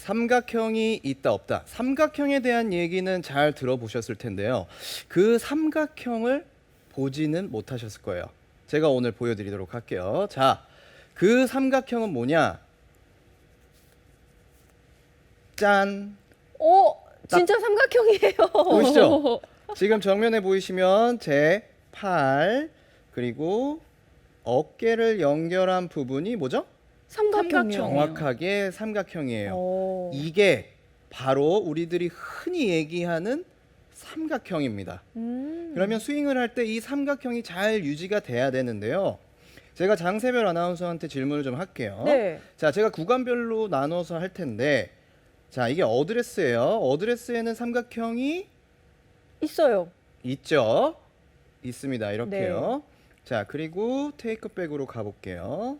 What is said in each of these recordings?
삼각형이 있다 없다. 삼각형에 대한 얘기는 잘 들어보셨을 텐데요. 그 삼각형을 보지는 못하셨을 거예요. 제가 오늘 보여드리도록 할게요. 자, 그 삼각형은 뭐냐? 짠. 오, 진짜 삼각형이에요. 보이시죠? 지금 정면에 보이시면 제 팔 그리고 어깨를 연결한 부분이 뭐죠? 삼각형이요. 정확하게 삼각형이에요. 오. 이게 바로 우리들이 흔히 얘기하는 삼각형입니다. 음. 그러면 스윙을 할 때 이 삼각형이 잘 유지가 돼야 되는데요. 제가 장세별 아나운서한테 질문을 좀 할게요. 네. 자, 제가 구간별로 나눠서 할 텐데, 자, 이게 어드레스예요. 어드레스에는 삼각형이 있어요. 있죠. 있습니다. 이렇게요. 네. 자, 그리고 테이크백으로 가볼게요.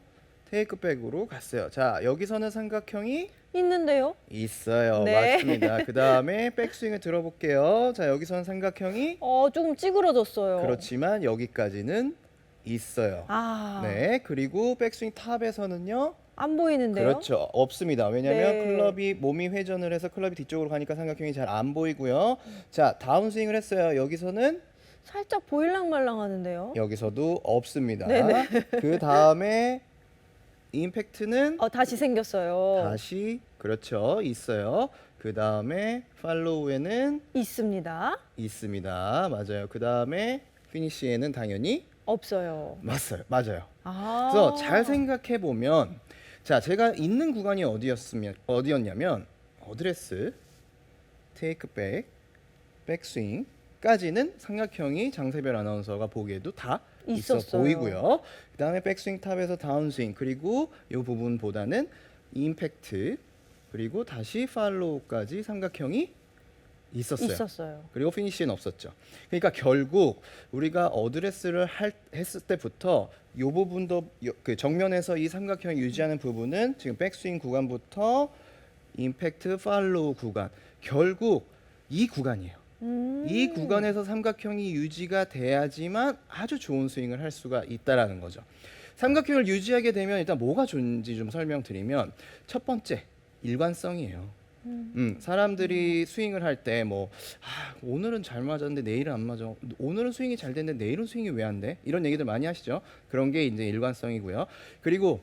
테이크백으로 갔어요. 자, 여기서는 삼각형이 있는데요. 있어요. 네. 맞습니다. 그 다음에 백스윙을 들어볼게요. 자, 여기서는 삼각형이 어, 조금 찌그러졌어요. 그렇지만 여기까지는 있어요. 아. 네, 그리고 백스윙 탑에서는요. 안 보이는데요. 그렇죠. 없습니다. 왜냐하면 네. 클럽이 몸이 회전을 해서 클럽이 뒤쪽으로 가니까 삼각형이 잘 안 보이고요. 자, 다운스윙을 했어요. 여기서는 살짝 보일랑말랑 하는데요. 여기서도 없습니다. 네네. 그 다음에 임팩트는 어, 다시 생겼어요. 다시 그렇죠. 있어요. 그 다음에 팔로우에는 있습니다. 있습니다. 맞아요. 그 다음에 피니시에는 당연히 없어요. 맞어요. 맞아요. 아. 그래서 잘 생각해 보면 자 제가 있는 구간이 어디였으면 어디였냐면 어드레스, 테이크백, 백스윙까지는 삼각형이 장세별 아나운서가 보기에도 다 있어 있었어요. 보이고요. 그다음에 백스윙 탑에서 다운스윙 그리고 이 부분보다는 임팩트 그리고 다시 팔로우까지 삼각형이 있었어요. 있었어요. 그리고 피니시는 없었죠. 그러니까 결국 우리가 어드레스를 할, 했을 때부터 이 부분도 요- 그 정면에서 이 삼각형을 유지하는 부분은 지금 백스윙 구간부터 임팩트 팔로우 구간 결국 이 구간이에요. 음. 이 구간에서 삼각형이 유지가 돼야지만 아주 좋은 스윙을 할 수가 있다라는 거죠. 삼각형을 유지하게 되면 일단 뭐가 좋은지 좀 설명드리면 첫 번째 일관성이에요. 음, 사람들이 스윙을 할 때 뭐 아, 오늘은 잘 맞았는데 내일은 안 맞아. 오늘은 스윙이 잘 됐는데 내일은 스윙이 왜 안 돼? 이런 얘기들 많이 하시죠. 그런 게 이제 일관성이고요. 그리고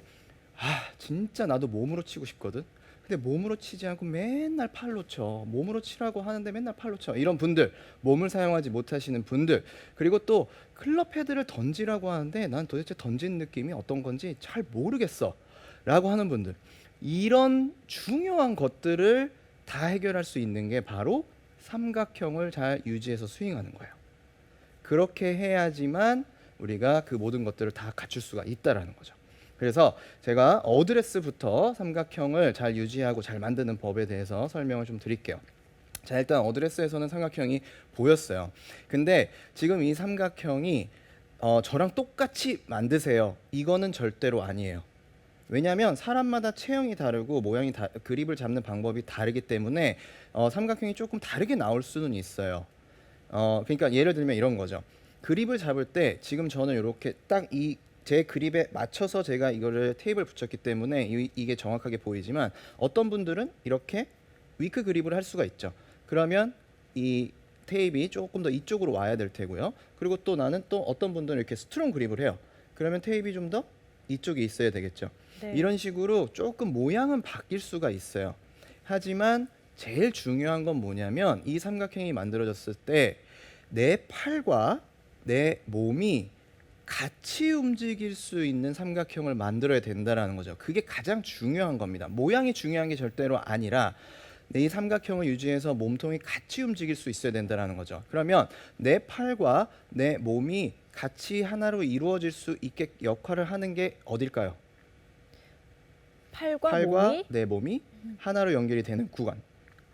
아 진짜 나도 몸으로 치고 싶거든. 근데 몸으로 치지 않고 맨날 팔로 쳐. 몸으로 치라고 하는데 맨날 팔로 쳐. 이런 분들, 몸을 사용하지 못하시는 분들, 그리고 또 클럽 헤드를 던지라고 하는데 난 도대체 던진 느낌이 어떤 건지 잘 모르겠어. 라고 하는 분들. 이런 중요한 것들을 다 해결할 수 있는 게 바로 삼각형을 잘 유지해서 스윙하는 거예요. 그렇게 해야지만 우리가 그 모든 것들을 다 갖출 수가 있다라는 거죠. 그래서 제가 어드레스부터 삼각형을 잘 유지하고 잘 만드는 법에 대해서 설명을 좀 드릴게요. 자, 일단 어드레스에서는 삼각형이 보였어요. 근데 지금 이 삼각형이 어, 저랑 똑같이 만드세요. 이거는 절대로 아니에요. 왜냐하면 사람마다 체형이 다르고 모양이 다, 그립을 잡는 방법이 다르기 때문에 어, 삼각형이 조금 다르게 나올 수는 있어요. 어, 그러니까 예를 들면 이런 거죠. 그립을 잡을 때 지금 저는 이렇게 딱 이 제 그립에 맞춰서 제가 이거를 테이블 붙였기 때문에 이, 이게 정확하게 보이지만 어떤 분들은 이렇게 위크 그립을 할 수가 있죠. 그러면 이 테이프이 조금 더 이쪽으로 와야 될 테고요. 그리고 또 나는 또 어떤 분들은 이렇게 스트롱 그립을 해요. 그러면 테이프이 좀더 이쪽에 있어야 되겠죠. 네. 이런 식으로 조금 모양은 바뀔 수가 있어요. 하지만 제일 중요한 건 뭐냐면 이 삼각형이 만들어졌을 때 내 팔과 내 몸이 같이 움직일 수 있는 삼각형을 만들어야 된다라는 거죠. 그게 가장 중요한 겁니다. 모양이 중요한 게 절대로 아니라 내이 삼각형을 유지해서 몸통이 같이 움직일 수 있어야 된다라는 거죠. 그러면 내 팔과 내 몸이 같이 하나로 이루어질 수 있게 역할을 하는 게 어딜까요? 팔과, 팔과 몸이 내 몸이 하나로 연결이 되는 구간.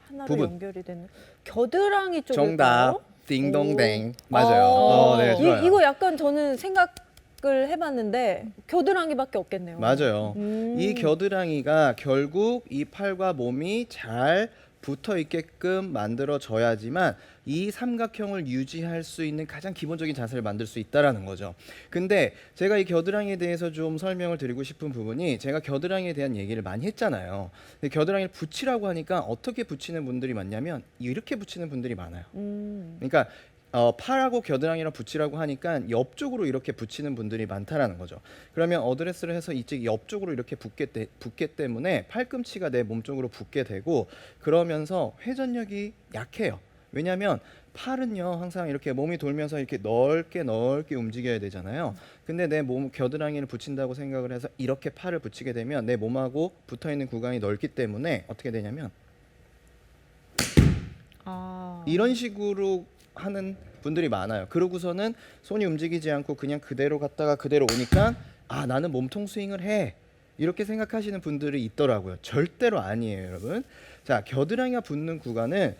하나로 부분. 연결이 되는 겨드랑이 쪽일까요? 정답. 딩동댕. 맞아요. 어, 어, 네, 좋아요. 이, 이거 약간 저는 생각을 해봤는데 겨드랑이밖에 없겠네요. 맞아요. 음. 이 겨드랑이가 결국 이 팔과 몸이 잘 붙어 있게끔 만들어져야지만 이 삼각형을 유지할 수 있는 가장 기본적인 자세를 만들 수 있다라는 거죠. 근데 제가 이 겨드랑이에 대해서 좀 설명을 드리고 싶은 부분이 제가 겨드랑이에 대한 얘기를 많이 했잖아요. 근데 겨드랑이를 붙이라고 하니까 어떻게 붙이는 분들이 많냐면 이렇게 붙이는 분들이 많아요. 음. 그러니까 어, 팔하고 겨드랑이랑 붙이라고 하니까 옆쪽으로 이렇게 붙이는 분들이 많다라는 거죠. 그러면 어드레스를 해서 이쪽 옆쪽으로 이렇게 붙게, 때, 붙게 때문에 팔꿈치가 내 몸 쪽으로 붙게 되고 그러면서 회전력이 약해요. 왜냐하면 팔은요 항상 이렇게 몸이 돌면서 이렇게 넓게 넓게 움직여야 되잖아요. 근데 내 몸 겨드랑이를 붙인다고 생각을 해서 이렇게 팔을 붙이게 되면 내 몸하고 붙어 있는 구간이 넓기 때문에 어떻게 되냐면 아. 이런 식으로 하는 분들이 많아요. 그러고서는 손이 움직이지 않고 그냥 그대로 갔다가 그대로 오니까 아 나는 몸통 스윙을 해 이렇게 생각하시는 분들이 있더라고요. 절대로 아니에요, 여러분. 자 겨드랑이가 붙는 구간은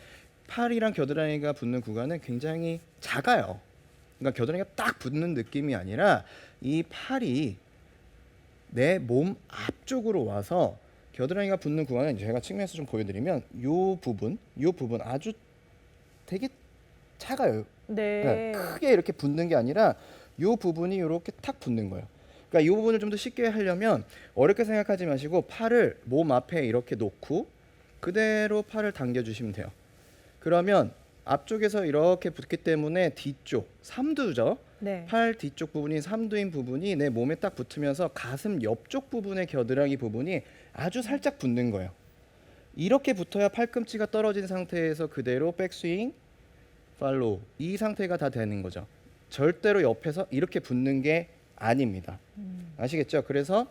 팔이랑 겨드랑이가 붙는 구간은 굉장히 작아요. 그러니까 겨드랑이가 딱 붙는 느낌이 아니라 이 팔이 내 몸 앞쪽으로 와서 겨드랑이가 붙는 구간은 제가 측면에서 좀 보여드리면 요 부분, 요 부분 아주 되게 작아요. 네. 네, 크게 이렇게 붙는 게 아니라 요 부분이 이렇게 탁 붙는 거예요. 그러니까 이 부분을 좀 더 쉽게 하려면 어렵게 생각하지 마시고 팔을 몸 앞에 이렇게 놓고 그대로 팔을 당겨 주시면 돼요. 그러면 앞쪽에서 이렇게 붙기 때문에 뒤쪽 삼두죠. 네. 팔 뒤쪽 부분이 삼두인 부분이 내 몸에 딱 붙으면서 가슴 옆쪽 부분의 겨드랑이 부분이 아주 살짝 붙는 거예요. 이렇게 붙어야 팔꿈치가 떨어진 상태에서 그대로 백스윙, 팔로우 이 상태가 다 되는 거죠. 절대로 옆에서 이렇게 붙는 게 아닙니다. 아시겠죠? 그래서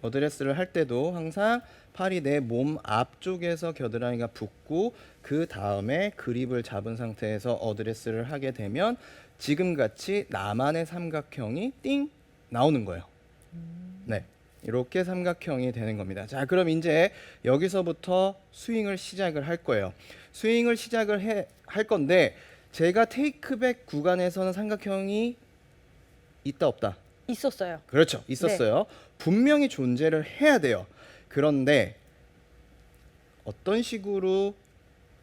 어드레스를 할 때도 항상 팔이 내 몸 앞쪽에서 겨드랑이가 붙고 그 다음에 그립을 잡은 상태에서 어드레스를 하게 되면 지금 같이 나만의 삼각형이 띵 나오는 거예요. 네. 이렇게 삼각형이 되는 겁니다. 자, 그럼 이제 여기서부터 스윙을 시작을 할 거예요. 스윙을 시작을 해, 할 건데 제가 테이크백 구간에서는 삼각형이 있다 없다. 있었어요. 그렇죠. 있었어요. 분명히 존재를 해야 돼요. 그런데 어떤 식으로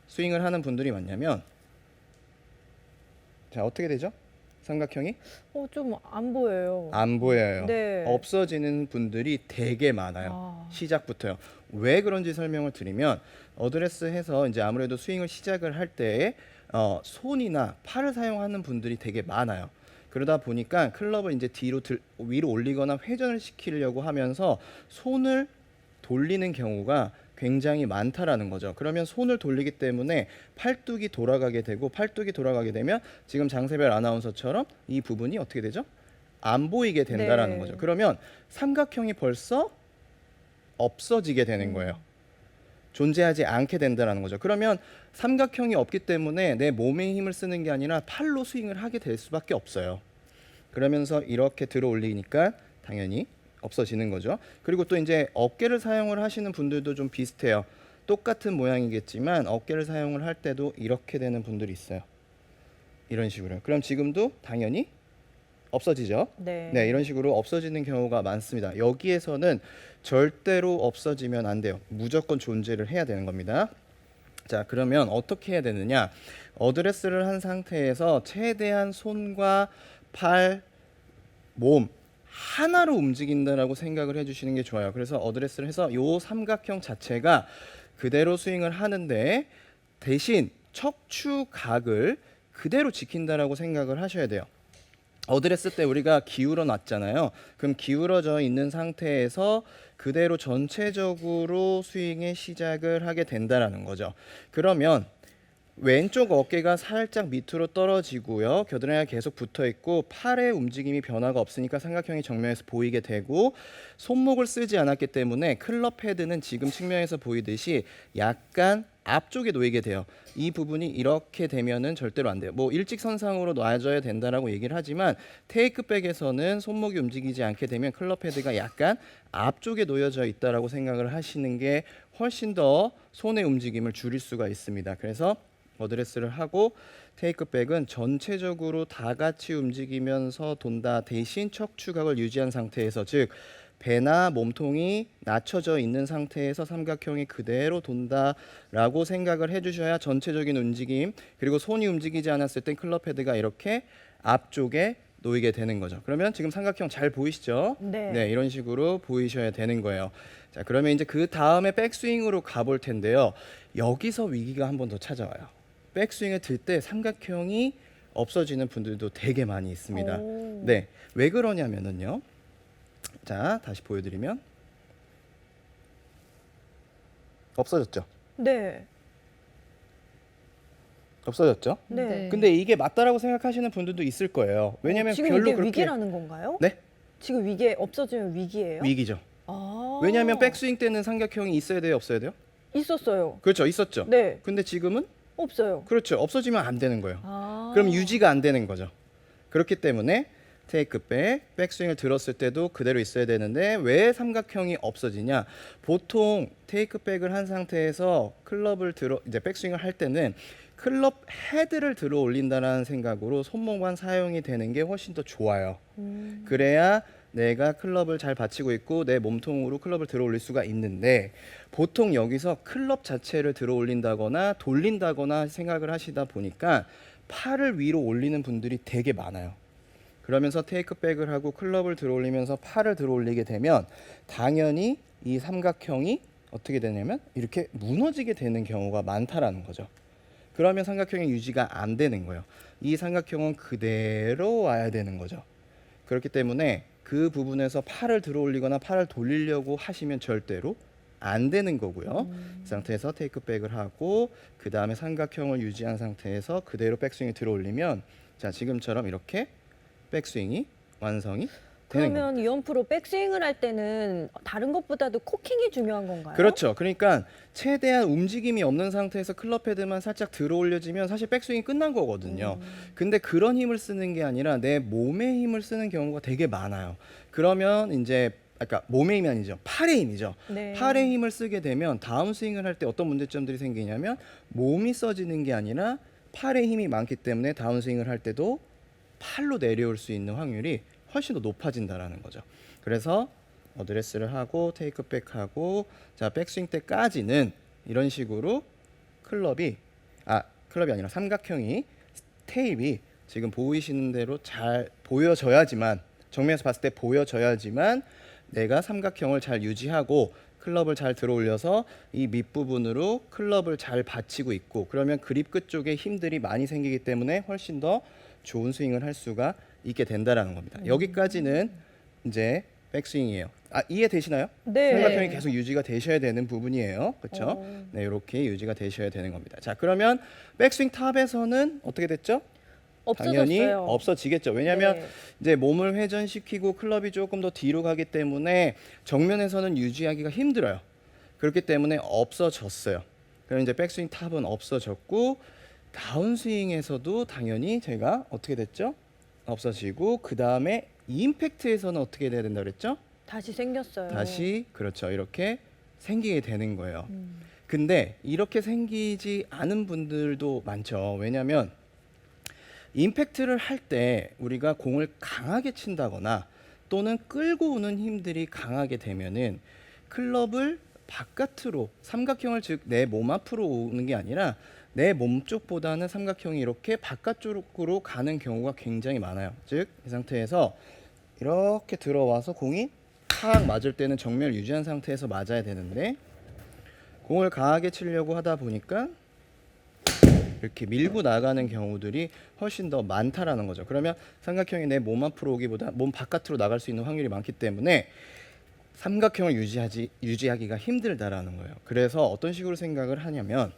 스윙을 하는 분들이 많냐면 자, 어떻게 되죠? 삼각형이 어, 좀 안 보여요. 안 보여요. 네. 없어지는 분들이 되게 많아요. 아. 시작부터요. 왜 그런지 설명을 드리면 어드레스 해서 이제 아무래도 스윙을 시작을 할때 어, 손이나 팔을 사용하는 분들이 되게 많아요. 그러다 보니까 클럽을 이제 뒤로 들, 위로 올리거나 회전을 시키려고 하면서 손을 돌리는 경우가 굉장히 많다라는 거죠. 그러면 손을 돌리기 때문에 팔뚝이 돌아가게 되고 팔뚝이 돌아가게 되면 지금 장세별 아나운서처럼 이 부분이 어떻게 되죠? 안 보이게 된다라는 네. 거죠. 그러면 삼각형이 벌써 없어지게 되는 음. 거예요. 존재하지 않게 된다라는 거죠. 그러면 삼각형이 없기 때문에 내 몸의 힘을 쓰는 게 아니라 팔로 스윙을 하게 될 수밖에 없어요. 그러면서 이렇게 들어 올리니까 당연히 없어지는 거죠. 그리고 또 이제 어깨를 사용을 하시는 분들도 좀 비슷해요. 똑같은 모양이겠지만 어깨를 사용을 할 때도 이렇게 되는 분들이 있어요. 이런 식으로. 그럼 지금도 당연히 없어지죠. 네. 네, 이런 식으로 없어지는 경우가 많습니다. 여기에서는 절대로 없어지면 안 돼요. 무조건 존재를 해야 되는 겁니다. 자, 그러면 어떻게 해야 되느냐? 어드레스를 한 상태에서 최대한 손과 팔, 몸 하나로 움직인다라고 생각을 해주시는 게 좋아요. 그래서 어드레스를 해서 요 삼각형 자체가 그대로 스윙을 하는데 대신 척추 각을 그대로 지킨다라고 생각을 하셔야 돼요. 어드레스 때 우리가 기울어 놨잖아요. 그럼 기울어져 있는 상태에서 그대로 전체적으로 스윙의 시작을 하게 된다라는 거죠. 그러면 왼쪽 어깨가 살짝 밑으로 떨어지고요. 겨드랑이가 계속 붙어 있고 팔의 움직임이 변화가 없으니까 삼각형이 정면에서 보이게 되고 손목을 쓰지 않았기 때문에 클럽 헤드는 지금 측면에서 보이듯이 약간 앞쪽에 놓이게 돼요. 이 부분이 이렇게 되면은 절대로 안 돼요. 뭐 일직선상으로 놔줘야 된다라고 얘기를 하지만 테이크백에서는 손목이 움직이지 않게 되면 클럽 헤드가 약간 앞쪽에 놓여져 있다라고 생각을 하시는 게 훨씬 더 손의 움직임을 줄일 수가 있습니다. 그래서 어드레스를 하고 테이크백은 전체적으로 다 같이 움직이면서 돈다 대신 척추각을 유지한 상태에서 즉 배나 몸통이 낮춰져 있는 상태에서 삼각형이 그대로 돈다라고 생각을 해주셔야 전체적인 움직임 그리고 손이 움직이지 않았을 땐 클럽 헤드가 이렇게 앞쪽에 놓이게 되는 거죠. 그러면 지금 삼각형 잘 보이시죠? 네. 이런 식으로 보이셔야 되는 거예요. 자, 그러면 이제 그 다음에 백스윙으로 가볼 텐데요. 여기서 위기가 한 번 더 찾아와요. 백스윙을 들 때 삼각형이 없어지는 분들도 되게 많이 있습니다. 오. 네, 왜 그러냐면은요. 자, 다시 보여드리면 없어졌죠. 네. 없어졌죠. 네. 네. 근데 이게 맞다라고 생각하시는 분들도 있을 거예요. 왜냐면 어, 지금 별로 이게 그렇게 위기라는 건가요? 네 지금 위기 없어지면 위기예요? 위기죠. 아. 왜냐하면 백스윙 때는 삼각형이 있어야 돼요, 없어야 돼요? 있었어요. 그렇죠, 있었죠. 네. 근데 지금은 없어요. 그렇죠, 없어지면 안 되는 거예요. 아. 그럼 유지가 안 되는 거죠. 그렇기 때문에 테이크 백, 백스윙을 들었을 때도 그대로 있어야 되는데 왜 삼각형이 없어지냐? 보통 테이크 백을 한 상태에서 클럽을 들어 이제 백스윙을 할 때는 클럽 헤드를 들어 올린다라는 생각으로 손목만 사용이 되는 게 훨씬 더 좋아요. 음. 그래야 내가 클럽을 잘 받치고 있고 내 몸통으로 클럽을 들어 올릴 수가 있는데 보통 여기서 클럽 자체를 들어 올린다거나 돌린다거나 생각을 하시다 보니까 팔을 위로 올리는 분들이 되게 많아요. 그러면서 테이크백을 하고 클럽을 들어 올리면서 팔을 들어 올리게 되면 당연히 이 삼각형이 어떻게 되냐면 이렇게 무너지게 되는 경우가 많다라는 거죠. 그러면 삼각형의 유지가 안 되는 거예요. 이 삼각형은 그대로 와야 되는 거죠. 그렇기 때문에 그 부분에서 팔을 들어 올리거나 팔을 돌리려고 하시면 절대로 안 되는 거고요. 이 상태에서 테이크백을 하고 그 다음에 삼각형을 유지한 상태에서 그대로 백스윙이 들어 올리면 자 지금처럼 이렇게 백스윙이 완성이. 그러면 이원 프로 백스윙을 할 때는 다른 것보다도 코킹이 중요한 건가요? 그렇죠. 그러니까 최대한 움직임이 없는 상태에서 클럽 헤드만 살짝 들어 올려지면 사실 백스윙이 끝난 거거든요. 음. 근데 그런 힘을 쓰는 게 아니라 내 몸의 힘을 쓰는 경우가 되게 많아요. 그러면 이제 아까 몸의 힘이 아니죠. 팔의 힘이죠. 네. 팔의 힘을 쓰게 되면 다운 스윙을 할 때 어떤 문제점들이 생기냐면 몸이 써지는 게 아니라 팔의 힘이 많기 때문에 다운 스윙을 할 때도 팔로 내려올 수 있는 확률이 훨씬 더 높아진다라는 거죠. 그래서 어드레스를 하고 테이크백하고 자 백스윙 때까지는 이런 식으로 클럽이 아 클럽이 아니라 삼각형이 테이프 지금 보이시는 대로 잘 보여져야지만 정면에서 봤을 때 보여져야지만 내가 삼각형을 잘 유지하고 클럽을 잘 들어 올려서 이 밑부분으로 클럽을 잘 받치고 있고 그러면 그립 끝 쪽에 힘들이 많이 생기기 때문에 훨씬 더 좋은 스윙을 할 수가 있게 된다라는 겁니다. 여기까지는 이제 백스윙이에요. 아 이해되시나요? 네. 삼각형이 계속 유지가 되셔야 되는 부분이에요. 그렇죠? 어. 네, 이렇게 유지가 되셔야 되는 겁니다. 자, 그러면 백스윙 탑에서는 어떻게 됐죠? 없어졌어요. 당연히 없어지겠죠. 왜냐하면 네. 이제 몸을 회전시키고 클럽이 조금 더 뒤로 가기 때문에 정면에서는 유지하기가 힘들어요. 그렇기 때문에 없어졌어요. 그럼 이제 백스윙 탑은 없어졌고 다운스윙에서도 당연히 제가 어떻게 됐죠? 없어지고 그 다음에 임팩트에서는 어떻게 돼야 된다 그랬죠? 다시 생겼어요. 다시 그렇죠 이렇게 생기게 되는 거예요. 음. 근데 이렇게 생기지 않은 분들도 많죠. 왜냐하면 임팩트를 할 때 우리가 공을 강하게 친다거나 또는 끌고 오는 힘들이 강하게 되면은 클럽을 바깥으로 삼각형을 즉 내 몸 앞으로 오는 게 아니라 내 몸 쪽보다는 삼각형이 이렇게 바깥쪽으로 가는 경우가 굉장히 많아요. 즉 이 상태에서 이렇게 들어와서 공이 탁 맞을 때는 정면을 유지한 상태에서 맞아야 되는데 공을 강하게 치려고 하다 보니까 이렇게 밀고 나가는 경우들이 훨씬 더 많다라는 거죠. 그러면 삼각형이 내 몸 앞으로 오기보다 몸 바깥으로 나갈 수 있는 확률이 많기 때문에 삼각형을 유지하지 유지하기가 힘들다라는 거예요. 그래서 어떤 식으로 생각을 하냐면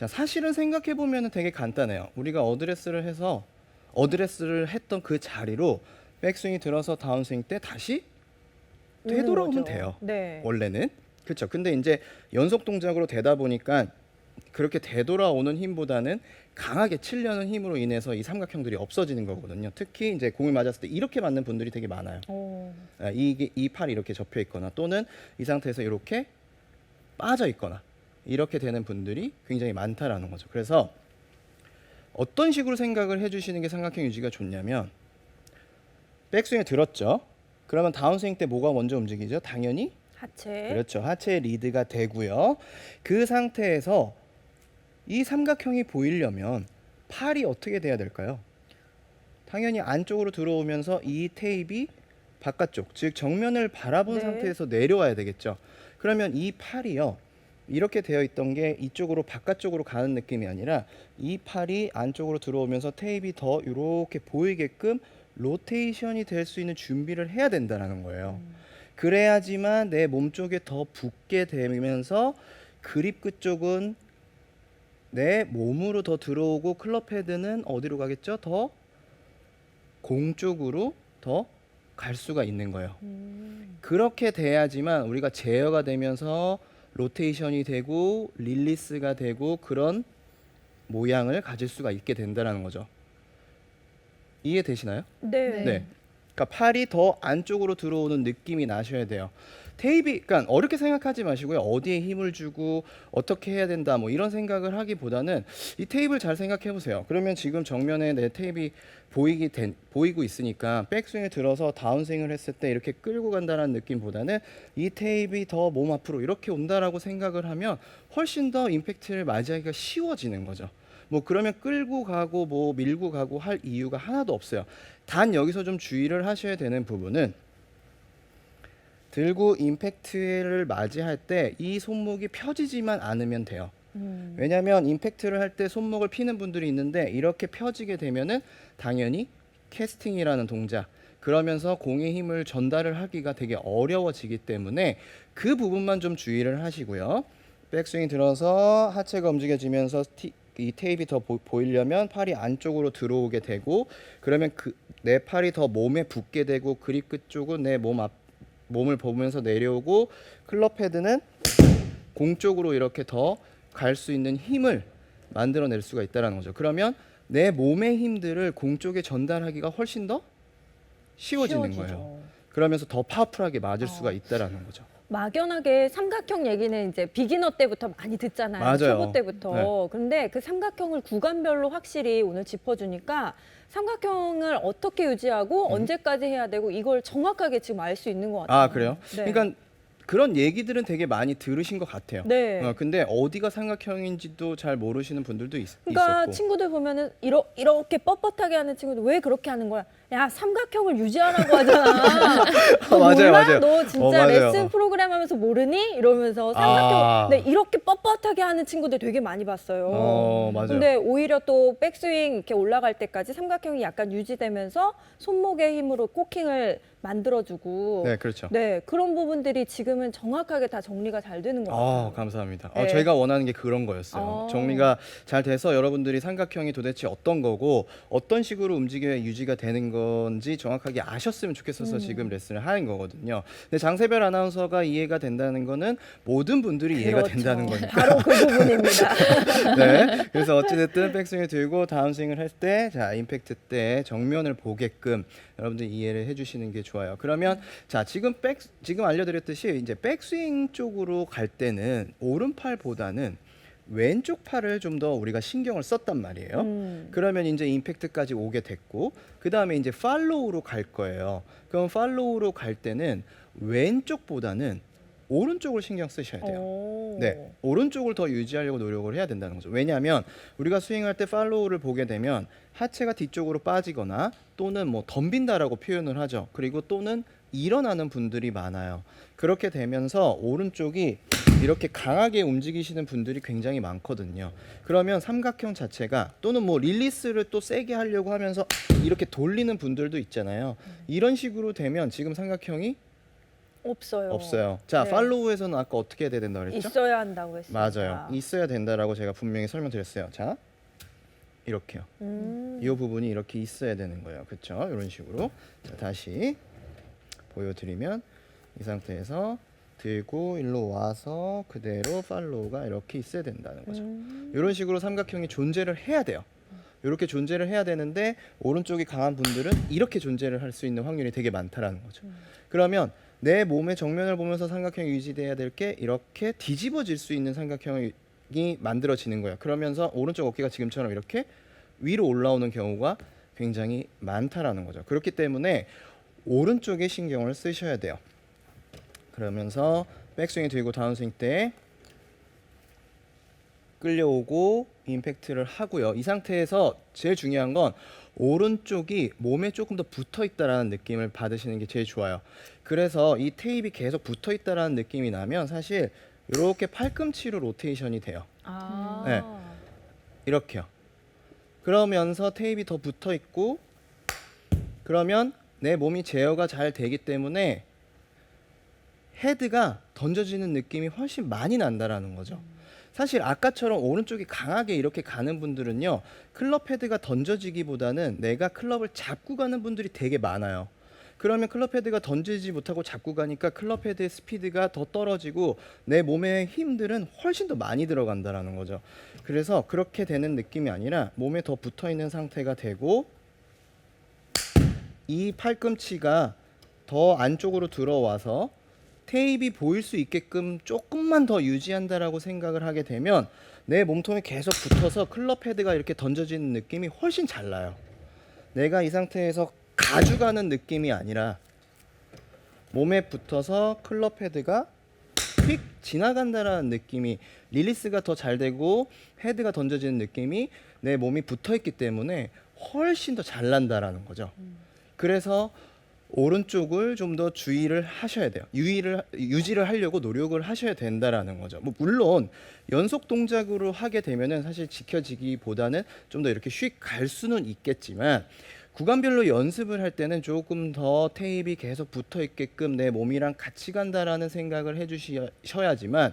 자 사실은 생각해 보면은 되게 간단해요. 우리가 어드레스를 해서 어드레스를 했던 그 자리로 백스윙이 들어서 다운스윙 때 다시 오는 되돌아오면 거죠. 돼요. 네. 원래는 그렇죠. 근데 이제 연속 동작으로 되다 보니까 그렇게 되돌아오는 힘보다는 강하게 치려는 힘으로 인해서 이 삼각형들이 없어지는 거거든요. 특히 이제 공을 맞았을 때 이렇게 맞는 분들이 되게 많아요. 어. 아, 이게 이 팔이 이렇게 접혀 있거나 또는 이 상태에서 이렇게 빠져 있거나 이렇게 되는 분들이 굉장히 많다라는 거죠. 그래서 어떤 식으로 생각을 해주시는 게 삼각형 유지가 좋냐면 백스윙을 들었죠. 그러면 다운스윙 때 뭐가 먼저 움직이죠? 당연히 하체. 그렇죠. 하체 리드가 되고요. 그 상태에서 이 삼각형이 보이려면 팔이 어떻게 돼야 될까요? 당연히 안쪽으로 들어오면서 이 테이프 바깥쪽, 즉 정면을 바라본 네. 상태에서 내려와야 되겠죠. 그러면 이 팔이요. 이렇게 되어 있던 게 이쪽으로 바깥쪽으로 가는 느낌이 아니라 이 팔이 안쪽으로 들어오면서 테이프 더 이렇게 보이게끔 로테이션이 될 수 있는 준비를 해야 된다는 거예요. 그래야지만 내 몸 쪽에 더 붙게 되면서 그립 끝 쪽은 내 몸으로 더 들어오고 클럽 헤드는 어디로 가겠죠? 더 공 쪽으로 더 갈 수가 있는 거예요. 음. 그렇게 돼야지만 우리가 제어가 되면서 로테이션이 되고 릴리스가 되고 그런 모양을 가질 수가 있게 된다는 거죠. 이해되시나요? 네. 네. 그러니까 팔이 더 안쪽으로 들어오는 느낌이 나셔야 돼요. 테이프, 그러니까 어렵게 생각하지 마시고요. 어디에 힘을 주고 어떻게 해야 된다, 뭐 이런 생각을 하기보다는 이 테이프를 잘 생각해 보세요. 그러면 지금 정면에 내 테이프 보이기 된, 보이고 있으니까 백스윙을 들어서 다운스윙을 했을 때 이렇게 끌고 간다는 느낌보다는 이 테이프 더몸 앞으로 이렇게 온다라고 생각을 하면 훨씬 더 임팩트를 맞이하기가 쉬워지는 거죠. 뭐 그러면 끌고 가고 뭐 밀고 가고 할 이유가 하나도 없어요. 단 여기서 좀 주의를 하셔야 되는 부분은 들고 임팩트를 맞이할 때 이 손목이 펴지지만 않으면 돼요. 음. 왜냐하면 임팩트를 할 때 손목을 피는 분들이 있는데 이렇게 펴지게 되면은 당연히 캐스팅이라는 동작 그러면서 공의 힘을 전달을 하기가 되게 어려워지기 때문에 그 부분만 좀 주의를 하시고요. 백스윙 들어서 하체가 움직여지면서 티, 이 테이프 더 보, 보이려면 팔이 안쪽으로 들어오게 되고 그러면 그 내 팔이 더 몸에 붙게 되고 그립 끝쪽은 내 몸 앞 몸을 보면서 내려오고 클럽 헤드는 공 쪽으로 이렇게 더 갈 수 있는 힘을 만들어낼 수가 있다는 거죠. 그러면 내 몸의 힘들을 공 쪽에 전달하기가 훨씬 더 쉬워지는 쉬워지죠. 거예요. 그러면서 더 파워풀하게 맞을 어. 수가 있다라는 거죠. 막연하게 삼각형 얘기는 이제 비기너 때부터 많이 듣잖아요. 맞아요. 초보 때부터. 근데 그 삼각형을 구간별로 확실히 오늘 짚어주니까 삼각형을 어떻게 유지하고 음. 언제까지 해야 되고 이걸 정확하게 지금 알 수 있는 것 같아요. 아 그래요? 네. 그러니까 그런 얘기들은 되게 많이 들으신 것 같아요. 네. 어, 근데 어디가 삼각형인지도 잘 모르시는 분들도 있, 그러니까 있었고. 친구들 보면은 이러, 이렇게 뻣뻣하게 하는 친구들 왜 그렇게 하는 거야? 야 삼각형을 유지하라고 하잖아. 너 맞아요, 몰라? 맞아요. 너 진짜 어, 맞아요. 레슨 프로그램 하면서 모르니? 이러면서 삼각형. 아. 네 이렇게 뻣뻣하게 하는 친구들 되게 많이 봤어요. 어 맞아요. 근데 오히려 또 백스윙 이렇게 올라갈 때까지 삼각형이 약간 유지되면서 손목의 힘으로 코킹을 만들어주고 네 그렇죠. 네, 그런 부분들이 지금은 정확하게 다 정리가 잘 되는 것 같아요. 아 감사합니다. 어, 네. 저희가 원하는 게 그런 거였어요. 아. 정리가 잘 돼서 여러분들이 삼각형이 도대체 어떤 거고 어떤 식으로 움직여야 유지가 되는 건지 정확하게 아셨으면 좋겠어서 음. 지금 레슨을 하는 거거든요. 근데 장세별 아나운서가 이해가 된다는 거는 모든 분들이 이해가 그렇죠. 된다는 거니까. 바로 그 부분입니다. 네. 그래서 어찌됐든 백스윙을 들고 다운스윙을 할 때, 자, 임팩트 때 정면을 보게끔 여러분들 이해를 해주시는 게 좋아요. 그러면 자, 지금 백, 지금 알려드렸듯이 이제 백스윙 쪽으로 갈 때는 오른팔보다는 왼쪽 팔을 좀 더 우리가 신경을 썼단 말이에요. 음. 그러면 이제 임팩트까지 오게 됐고 그 다음에 이제 팔로우로 갈 거예요. 그럼 팔로우로 갈 때는 왼쪽보다는 오른쪽을 신경 쓰셔야 돼요. 오. 네, 오른쪽을 더 유지하려고 노력을 해야 된다는 거죠. 왜냐하면 우리가 스윙할 때 팔로우를 보게 되면 하체가 뒤쪽으로 빠지거나 또는 뭐 덤빈다라고 표현을 하죠. 그리고 또는 일어나는 분들이 많아요. 그렇게 되면서 오른쪽이 이렇게 강하게 움직이시는 분들이 굉장히 많거든요. 그러면 삼각형 자체가 또는 뭐 릴리스를 또 세게 하려고 하면서 이렇게 돌리는 분들도 있잖아요. 이런 식으로 되면 지금 삼각형이 없어요. 없어요. 자, 네. 팔로우에서는 아까 어떻게 해야 된다 그랬죠? 있어야 한다고 했습니다. 맞아요. 있어야 된다라고 제가 분명히 설명드렸어요. 자, 이렇게요. 음. 이 부분이 이렇게 있어야 되는 거예요. 그렇죠? 이런 식으로. 자, 다시 보여드리면 이 상태에서 들고 일로 와서 그대로 팔로우가 이렇게 있어야 된다는 거죠. 음. 이런 식으로 삼각형이 존재를 해야 돼요. 이렇게 존재를 해야 되는데 오른쪽이 강한 분들은 이렇게 존재를 할 수 있는 확률이 되게 많다라는 거죠. 음. 그러면 내 몸의 정면을 보면서 삼각형이 유지돼야 될 게 이렇게 뒤집어질 수 있는 삼각형이 만들어지는 거예요. 그러면서 오른쪽 어깨가 지금처럼 이렇게 위로 올라오는 경우가 굉장히 많다라는 거죠. 그렇기 때문에 오른쪽에 신경을 쓰셔야 돼요. 그러면서 백스윙 들고 다운스윙 때 끌려오고 임팩트를 하고요. 이 상태에서 제일 중요한 건 오른쪽이 몸에 조금 더 붙어 있다라는 느낌을 받으시는 게 제일 좋아요. 그래서 이 테이프가 계속 붙어 있다라는 느낌이 나면 사실 이렇게 팔꿈치로 로테이션이 돼요. 아. 네. 이렇게요. 그러면서 테이프가 더 붙어 있고 그러면 내 몸이 제어가 잘 되기 때문에 헤드가 던져지는 느낌이 훨씬 많이 난다라는 거죠. 사실 아까처럼 오른쪽이 강하게 이렇게 가는 분들은요 클럽 헤드가 던져지기보다는 내가 클럽을 잡고 가는 분들이 되게 많아요. 그러면 클럽 헤드가 던지지 못하고 잡고 가니까 클럽 헤드의 스피드가 더 떨어지고 내 몸의 힘들은 훨씬 더 많이 들어간다라는 거죠. 그래서 그렇게 되는 느낌이 아니라 몸에 더 붙어 있는 상태가 되고 이 팔꿈치가 더 안쪽으로 들어와서 테이프 보일 수 있게끔 조금만 더 유지한다라고 생각을 하게 되면 내 몸통에 계속 붙어서 클럽 헤드가 이렇게 던져지는 느낌이 훨씬 잘 나요. 내가 이 상태에서 가져가는 느낌이 아니라 몸에 붙어서 클럽 헤드가 휙 지나간다라는 느낌이 릴리스가 더 잘 되고 헤드가 던져지는 느낌이 내 몸이 붙어 있기 때문에 훨씬 더 잘 난다라는 거죠. 그래서 오른쪽을 좀 더 주의를 하셔야 돼요. 유의를 유지를 하려고 노력을 하셔야 된다라는 거죠. 뭐 물론 연속 동작으로 하게 되면은 사실 지켜지기보다는 좀 더 이렇게 휙 갈 수는 있겠지만 구간별로 연습을 할 때는 조금 더 테이프이 계속 붙어 있게끔 내 몸이랑 같이 간다라는 생각을 해 주셔야지만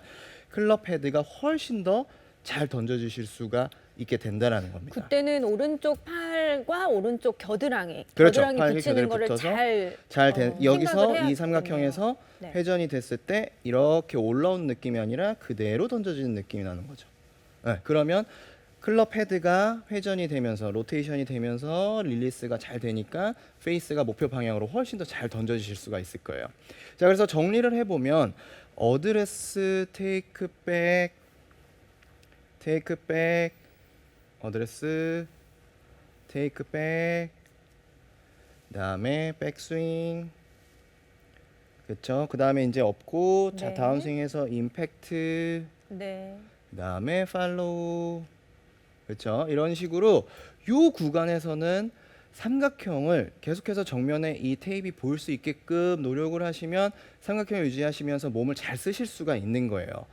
클럽 헤드가 훨씬 더 잘 던져 주실 수가 있게 된다라는 겁니다. 그때는 오른쪽 팔과 오른쪽 겨드랑이, 그렇죠. 겨드랑이 팔이 붙이는 거를 붙어서 잘 잘 된, 어, 생각을 여기서 해야 이 삼각형에서 되겠네요. 네. 회전이 됐을 때 이렇게 올라오는 느낌이 아니라 그대로 던져지는 느낌이 나는 거죠. 네, 그러면 클럽 헤드가 회전이 되면서 로테이션이 되면서 릴리스가 잘 되니까 페이스가 목표 방향으로 훨씬 더 잘 던져지실 수가 있을 거예요. 자, 그래서 정리를 해보면 어드레스, 테이크 백, 테이크 백, 어드레스, 테이크 백, 그다음에 백스윙, 그렇죠. 그다음에 이제 업고 자 네. 다운스윙에서 임팩트, 네. 그다음에 팔로우, 그렇죠. 이런 식으로 요 구간에서는 삼각형을 계속해서 정면에 이 테이프 보일 수 있게끔 노력을 하시면 삼각형을 유지하시면서 몸을 잘 쓰실 수가 있는 거예요.